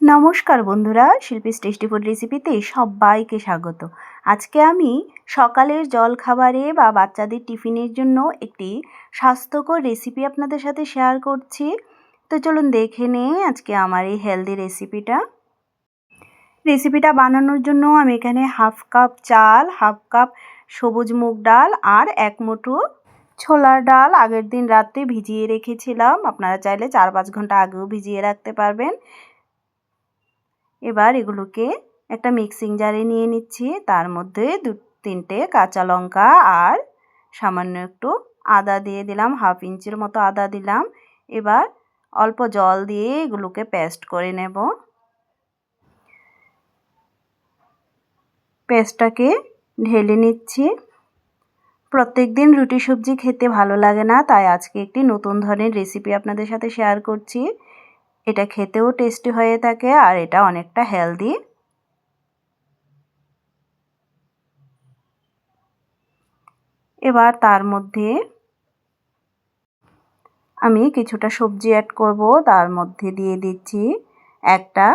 নমস্কার বন্ধুরা শিল্পী টেস্টি ফুড রেসিপিতে সবাইকে স্বাগত। আজকে আমি সকালের জল খাবারে বা বাচ্চাদের টিফিনের জন্য একটি স্বাস্থ্যকর রেসিপি আপনাদের সাথে শেয়ার করছি। তো চলুন দেখে নিই আজকে আমার এই হেলদি রেসিপিটা। রেসিপিটা বানানোর জন্য আমি এখানে হাফ কাপ চাল, হাফ কাপ সবুজ মুগ ডাল আর এক মুঠো ছোলার ডাল আগের দিন রাত্রে ভিজিয়ে রেখেছিলাম। আপনারা চাইলে চার পাঁচ ঘণ্টা আগেও ভিজিয়ে রাখতে পারবেন। এবার এগুলোকে একটা মিক্সিং জারে নিয়ে নিচ্ছি। তার মধ্যে দু, তিনটে কাঁচা লঙ্কা আর সামান্য একটু আদা দিয়ে দিলাম হাফ ইঞ্চির মতো আদা দিলাম। এবার অল্প জল দিয়ে এগুলোকে পেস্ট করে নেব। পেস্টটাকে ঢেলে নিচ্ছি। প্রত্যেক দিন রুটি সবজি খেতে ভালো লাগে না, তাই আজকে একটি নতুন ধরনের রেসিপি আপনাদের সাথে শেয়ার করছি। এটা খেতেও টেস্টি হয়ে থাকে আর এটা অনেকটা হেলদি এবার তার মধ্যে আমি কিছুটা সবজি অ্যাড করব, তার মধ্যে দিয়ে দিচ্ছি একটা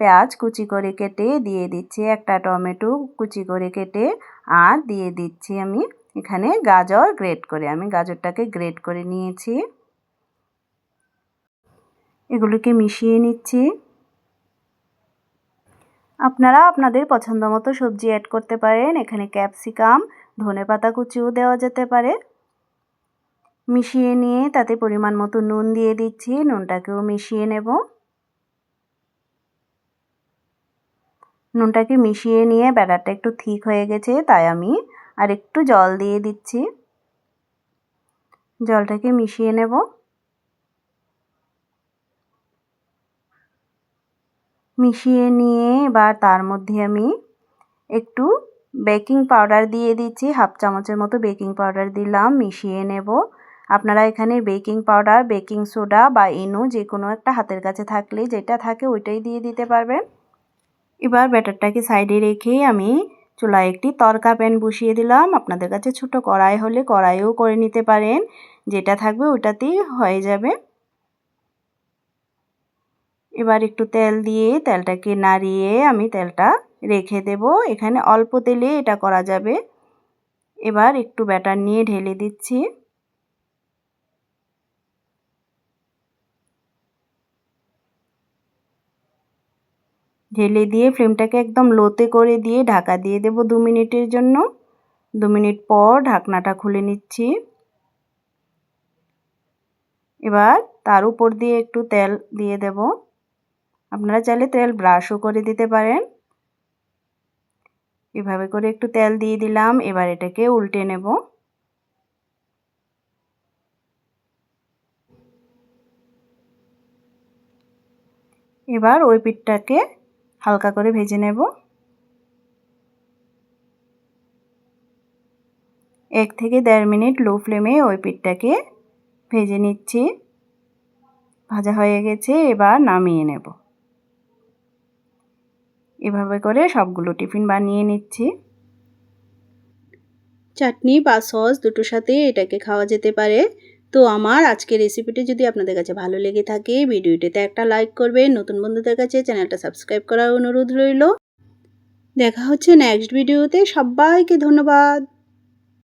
পেঁয়াজ কুচি করে কেটে, দিয়ে দিচ্ছি একটা টমেটো কুচি করে কেটে আর দিয়ে দিচ্ছি আমি এখানে গাজর গ্রেট করে। আমি গাজরটাকে গ্রেট করে নিয়েছি। এগুলোকে মিশিয়ে নিচ্ছি। আপনারা আপনাদের পছন্দ মতো সবজি অ্যাড করতে পারেন। এখানে ক্যাপসিকাম ধনে পাতা কুচিও দেওয়া যেতে পারে। মিশিয়ে নিয়ে তাতে পরিমাণ মতো নুন দিয়ে দিচ্ছি। নুনটাকেও মিশিয়ে নেব। নুনটাকে মিশিয়ে নিয়ে ব্যাটারটা একটু ঠিক হয়ে গেছে, তাই আমি আর একটু জল দিয়ে দিচ্ছি। জলটাকে মিশিয়ে নেব। মিশিয়ে নিয়ে এবার তার মধ্যে আমি একটু বেকিং পাউডার দিয়ে দিচ্ছি। হাফ চামচের মতো বেকিং পাউডার দিলাম, মিশিয়ে নেব। আপনারা এখানে বেকিং পাউডার, বেকিং সোডা বা ইনো যে কোনো একটা হাতের কাছে থাকলে যেটা থাকে ওইটাই দিয়ে দিতে পারবেন। এবার ব্যাটারটাকে সাইডে রেখে আমি চুলায় একটি তরকা প্যান বসিয়ে দিলাম। আপনাদের কাছে ছোট কড়াই হলে কড়াইও করে নিতে পারেন। যেটা থাকবে ওটাতেই হয়ে যাবে। এবার একটু তেল দিয়ে তেলটাকে নাড়িয়ে আমি তেলটা রেখে দেব। এখানে অল্প তেলে এটা করা যাবে। এবার একটু ব্যাটার নিয়ে ঢেলে দিচ্ছি। ঢেলে দিয়ে ফ্লেমটাকে একদম লোতে করে দিয়ে ঢাকা দিয়ে দেব দু মিনিটের জন্য। দু মিনিট পর ঢাকনাটা খুলে নিচ্ছি। এবার তার উপর দিয়ে একটু তেল দিয়ে দেব। আপনারা চাইলে তেল ব্রাশও করে দিতে পারেন। এভাবে করে একটু তেল দিয়ে দিলাম, এবার এটাকে উল্টে নেব। এবার ওই পিঠটাকে হালকা করে ভেজে নেব। এক থেকে দেড় মিনিট লো ফ্লেমে ওই পিঠটাকে ভেজে নিচ্ছি। ভাজা হয়ে গেছে, এবার নামিয়ে নেব। এভাবে করে সবগুলো টিফিন বানিয়ে নিচ্ছি। চাটনি বা সস দুটোর সাথে এটাকে খাওয়া যেতে পারে। তো আমার আজকের রেসিপিটি যদি আপনাদের কাছে ভালো লেগে থাকে, ভিডিওটিতে একটা লাইক করবেন। নতুন বন্ধুদের কাছে চ্যানেলটা সাবস্ক্রাইব করার অনুরোধ রইল। দেখা হচ্ছে নেক্সট ভিডিওতে সবাইকে ধন্যবাদ।